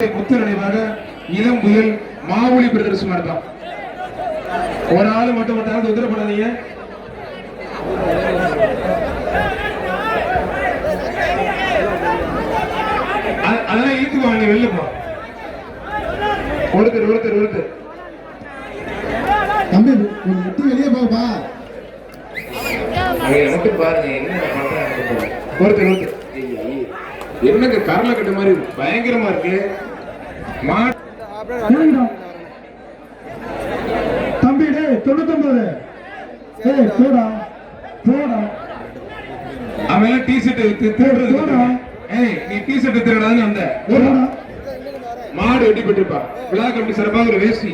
முத்து நினைவாக இளம் புயல் மாவுளி பிரதர்ஸ் நடத்தான் ஒரு ஆளு மட்டும் மட்டும் அ- அதெல்லாம் இழுத்து வாங்க வெளில போ. ஒருத்தர் ஒருத்தர் ஒருத்தர் தம்பி விட்டு வெளியே போப்பா மட்டும் பாருங்க என்ன பண்றாங்க ஒருத்தர் ஒருத்தர் என்னங்க கரல கட்ட மாதிரி பயங்கரமா இருக்கு. தம்பி டேய் தொண்ணூத்தொன்பது. ஏய் போடா போடா. அவன் டி ஷர்ட் திருடுறது. ஏய் நீ டி ஷர்ட் திருடான்னு வந்த. மாடு வெட்டி போட்டிருப்பா. விழா கமிட்டி சிறப்பாக ஒரு வேஷ்டி.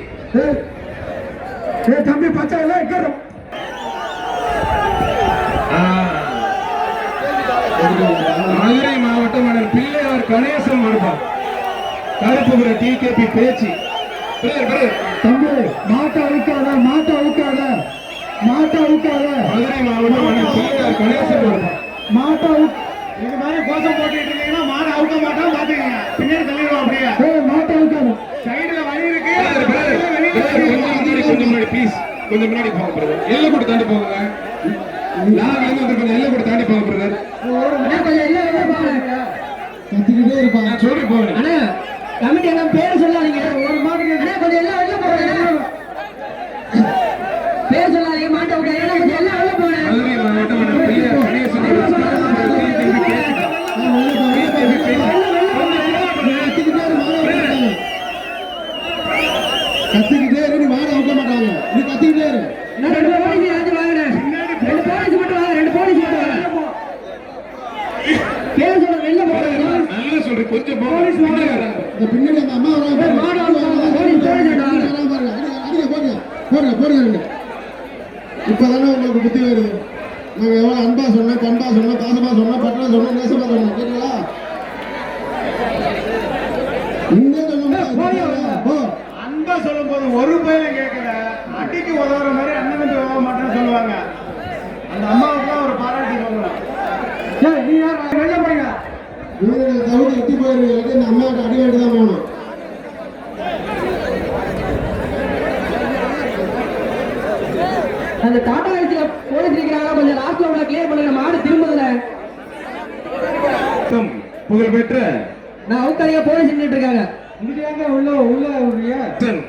ஏய் தம்பி பச்சை எல்லாம் இக்கறம். மதுரை மாவட்டம் பிள்ளையார் கணேசன் மடுப்பா கருப்புகிற டிகேபி பேச்சு. Brother, brother. தம்பி மாட்டை அவுக்காத மாட்டை அவுக்காத மாட்டை அவுக்காத மதுரை மாவட்டம் கணேசன் மாட்டை இது மாதிரி கோஷம் போட்டுட்டு இருந்தீங்கன்னா மாடு அவுக்க மாட்டோம் பாத்துக்கங்க பின்னாடி தள்ளிடுவோம் அப்படியே. மாட்டை அவுக்காத சைடுல வழி இருக்கு. கொஞ்சம் முன்னாடி, ப்ளீஸ் கொஞ்சம் முன்னாடி போங்க பிரதர் எல்லை கூட தாண்டி போங்க. நாங்க வந்து கொஞ்சம் எல்லை கூட தாண்டி போங்க பிரதர் நான் சொல்லி போகிறேன் அண்ணா கமிட்டி எல்லாம் பேர் சொல்லாதீங்க ஒரு மாட்டுக்கு அண்ணா கொஞ்சம் எல்லாம் வெளில போறேன் பேர் சொல்லாதீங்க மாட்டை விட்டு அண்ணா கொஞ்சம் எல்லாம் வெளில போறேன் மதுரை மாவட்டம் மன்னர் பிள்ளையார் கணேசன் மடுப்பா கருப்புகிற TKP பேச்சு கத்திக்கிட்டே இரு நீ வாட அவுக்க மாட்டாங்க. நீ கத்திக்கிட்டே இரு. நான் ரெண்டு போலீஸ் வந்து வாங்கினேன் ரெண்டு போலீஸ் மட்டும் வாங்க ரெண்டு போலீஸ் மட்டும் வாங்க. பேர் சொல்ல வெளில போறேன் நல்லா சொல்றேன் கொஞ்சம். இந்த பின்னாடி அந்த அம்மா வராங்க மாடு அவுக்க போலீஸ் போலீஸ் வராங்க பாருங்க அடிக்க போடுங்க. போடுங்க போடுங்க. இப்பதானே உங்களுக்கு புத்தி வருது. நாங்க எவ்வளவு அன்பா சொன்னோம் பண்பா சொன்னோம் பாசமா சொன்னோம் பட்டா சொன்னோம் நேசமா சொன்னோம் அன்பா சொல்லும் போது ஒரு பையன் கேட்கல. அடிக்கு உதவுற மாதிரி அண்ணன் வந்து உதவ மாட்டேன்னு சொல்லுவாங்க. அந்த அம்மாவுக்கு ஒரு பாராட்டி சொல்லலாம் ஏய், நீ யார்? வெளில போங்க வீரர்கள் தவிர எட்டி போயிருங்க இல்லாட்டி இந்த அம்மாவுக்கு அடி வாங்கிட்டு தான் போகணும். அந்த டாடா ஏசில போலீஸ் நிக்கிறாங்க கொஞ்சம் லாஸ்ட்ல உள்ள கிளியர் பண்ணுங்க மாடு திரும்புதுல. வணக்கம், புகழ்பெற்ற நான் அவுக்காதீங்க போலீஸ் நின்றுட்டு இருக்காங்க.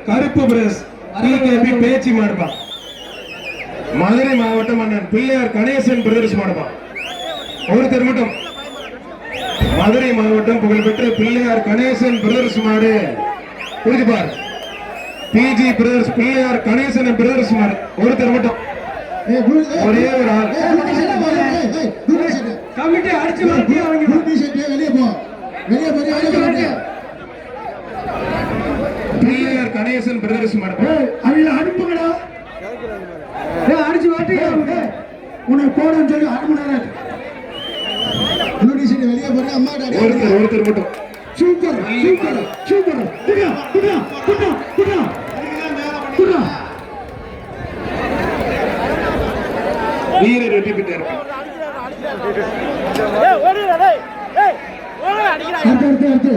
கருப்பு பிரஸ். டிகேபி பேச்சு மாடுப்பா மதுரை மாவட்டம் அண்ணன் பிள்ளையார் கணேசன் பிரதர்ஸ் மாடுப்பா ஒருத்தர் மட்டும். மதுரை மாவட்டம் புகழ்பெற்ற பிள்ளையார் கணேசன் பிரதர்ஸ் மாடு. புரிஞ்சு பார். பிஜி பிரதர்ஸ் பிள்ளையார் கணேசன் பிரதர்ஸ் மாடு. ஒருத்தர் மட்டும். ஒரே ஒரு ஆள். கமிட்டி அடிச்சு வெளியே போ. வெளியே போய் வெளியே போறியா பிள்ளையார் கணேசன் பிரதர்ஸ் ஏய் அவங்கள அனுப்புங்கடா அடிச்சு வாட்டி. உன்னை போடன்னு சொல்லி வெளியே போறியா அம்மா டாடி ஒருத்தர் ஒருத்தர் மட்டும். Super super super. குடியா குடியா குடியா குடியா குடியா வீரர் வெற்றி பெற்றார். அடுத்து அடுத்து அடுத்து.